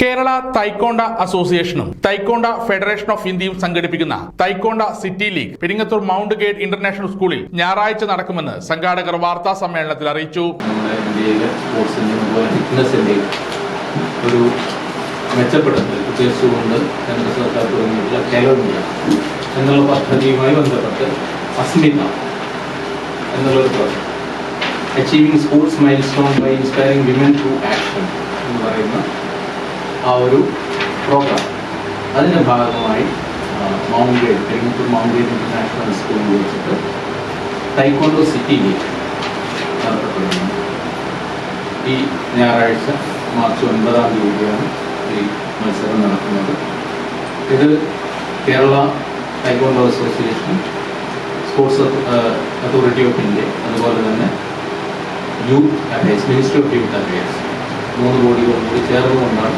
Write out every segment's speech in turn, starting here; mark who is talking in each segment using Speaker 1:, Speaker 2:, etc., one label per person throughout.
Speaker 1: കേരള തൈക്കോണ്ട അസോസിയേഷനും തൈക്കോണ്ട federation of ഇന്ത്യയും സംഘടിപ്പിക്കുന്ന taekwondo city league Peringathur mount gate international സ്കൂളിൽ ഞായറാഴ്ച നടക്കുമെന്ന് സംഘാടകർ വാർത്താ സമ്മേളനത്തിൽ അറിയിച്ചു.
Speaker 2: ഒരു എന്നുള്ള പദ്ധതിയുമായി ബന്ധപ്പെട്ട് അസ്മിത എന്നുള്ളൊരു project achieving sports milestone by inspiring women to action എന്ന് പറയുന്ന ആ ഒരു പ്രോഗ്രാം അതിന്റെ ഭാഗമായി mount gate Peringathur mount gate international സ്കൂളിൽ വെച്ചിട്ട് തൈക്കോണ്ടോ സിറ്റി ഗേറ്റ് നടത്തപ്പെടുന്നു. ഈ ഞായറാഴ്ച മാർച്ച് ഒൻപതാം തീയതിയാണ് ഈ മത്സരം നടക്കുന്നത്. ഇത് Kerala taekwondo association sports authority of India അതുപോലെ തന്നെ youth affairs ministry of youth affairs മൂന്ന് കോടികളും കൂടി ചേർന്നുകൊണ്ടാണ്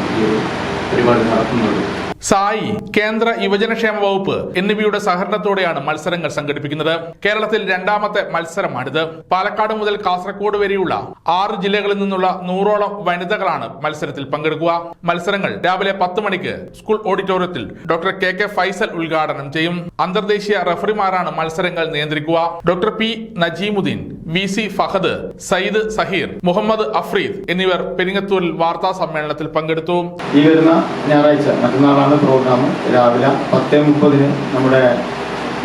Speaker 2: പരിപാടി നടത്തുന്നത്
Speaker 1: സായി കേന്ദ്ര യുവജനക്ഷേമ വകുപ്പ് എന്നിവയുടെ സഹകരണത്തോടെയാണ് മത്സരങ്ങൾ സംഘടിപ്പിക്കുന്നത്. കേരളത്തിൽ രണ്ടാമത്തെ മത്സരമാണിത്. പാലക്കാട് മുതൽ കാസർഗോഡ് വരെയുള്ള ആറ് ജില്ലകളിൽ നിന്നുള്ള നൂറോളം വനിതകളാണ് മത്സരത്തിൽ പങ്കെടുക്കുക. മത്സരങ്ങൾ രാവിലെ പത്ത് മണിക്ക് സ്കൂൾ ഓഡിറ്റോറിയത്തിൽ ഡോക്ടർ കെ കെ ഫൈസൽ ഉദ്ഘാടനം ചെയ്യും. അന്തർദേശീയ റഫറിമാരാണ് മത്സരങ്ങൾ നിയന്ത്രിക്കുക. Doctor P Najeemuddeen V C Fahad Sayyid Saheer Muhammad Afreed എന്നിവർ പെരിങ്ങത്തൂരിൽ വാർത്താ സമ്മേളനത്തിൽ പങ്കെടുത്തു.
Speaker 3: ഈ വരുന്ന ഞായറാഴ്ച മറ്റന്നാളാണ് പ്രോഗ്രാം രാവിലെ പത്ത് മുപ്പതിന് നമ്മുടെ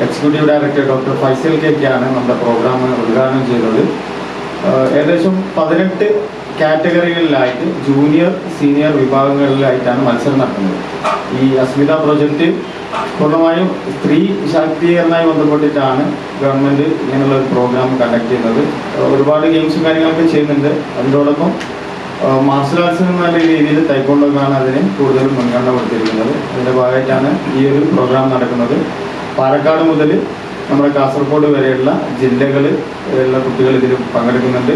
Speaker 3: executive director doctor Faisal K കെക്കാണ് നമ്മുടെ പ്രോഗ്രാം ഉദ്ഘാടനം ചെയ്തത്. ഏകദേശം പതിനെട്ട് കാറ്റഗറികളിലായിട്ട് ജൂനിയർ സീനിയർ വിഭാഗങ്ങളിലായിട്ടാണ് മത്സരം നടക്കുന്നത്. ഈ അസ്മിത പ്രോജക്റ്റ് പൂർണമായും സ്ത്രീ ശാക്തീകരണമായി ബന്ധപ്പെട്ടിട്ടാണ് ഗവൺമെന്റ് ഇങ്ങനെയുള്ള ഒരു പ്രോഗ്രാം കണ്ടക്ട് ചെയ്യുന്നത്. ഒരുപാട് ഗെയിംസും കാര്യങ്ങളൊക്കെ ചെയ്യുന്നുണ്ട്. അതിനോടൊപ്പം മാർഷൽ ആർട്സ് എന്ന രീതിയിൽ തൈക്കൊണ്ടൊക്കെയാണ് അതിന് കൂടുതൽ മുൻഗണന കൊടുത്തിരിക്കുന്നത്. അതിന്റെ ഭാഗമായിട്ടാണ് ഈ ഒരു പ്രോഗ്രാം നടക്കുന്നത്. പാലക്കാട് മുതൽ നമ്മുടെ കാസർഗോഡ് വരെയുള്ള ജില്ലകളിൽ ഉള്ള കുട്ടികൾ ഇതിൽ പങ്കെടുക്കുന്നുണ്ട്.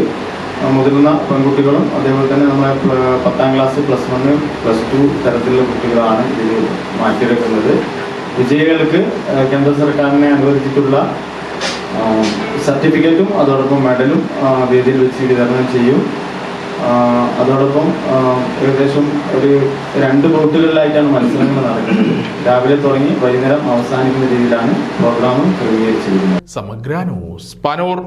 Speaker 3: മുതിർന്ന പെൺകുട്ടികളും അതേപോലെ തന്നെ നമ്മളെ പ്ല- പത്താം class plus one plus two തരത്തിലുള്ള കുട്ടികളാണ് ഇതിൽ മാറ്റിയെടുക്കുന്നത്. വിജയികൾക്ക് കേന്ദ്ര സർക്കാരിനെ അനുവദിച്ചിട്ടുള്ള സർട്ടിഫിക്കറ്റും അതോടൊപ്പം മെഡലും വേദിയിൽ വെച്ച് വിതരണം ചെയ്യും. അതോടൊപ്പം ഏകദേശം ഒരു രണ്ട് ബോട്ടുകളിലായിട്ടാണ് മത്സരങ്ങൾ നടക്കുന്നത്. രാവിലെ തുടങ്ങി വൈകുന്നേരം അവസാനിക്കുന്ന രീതിയിലാണ് പ്രോഗ്രാമും ക്രമീകരിച്ചിരിക്കുന്നത്.
Speaker 1: സമഗ്ര ന്യൂസ് പാനൂർ.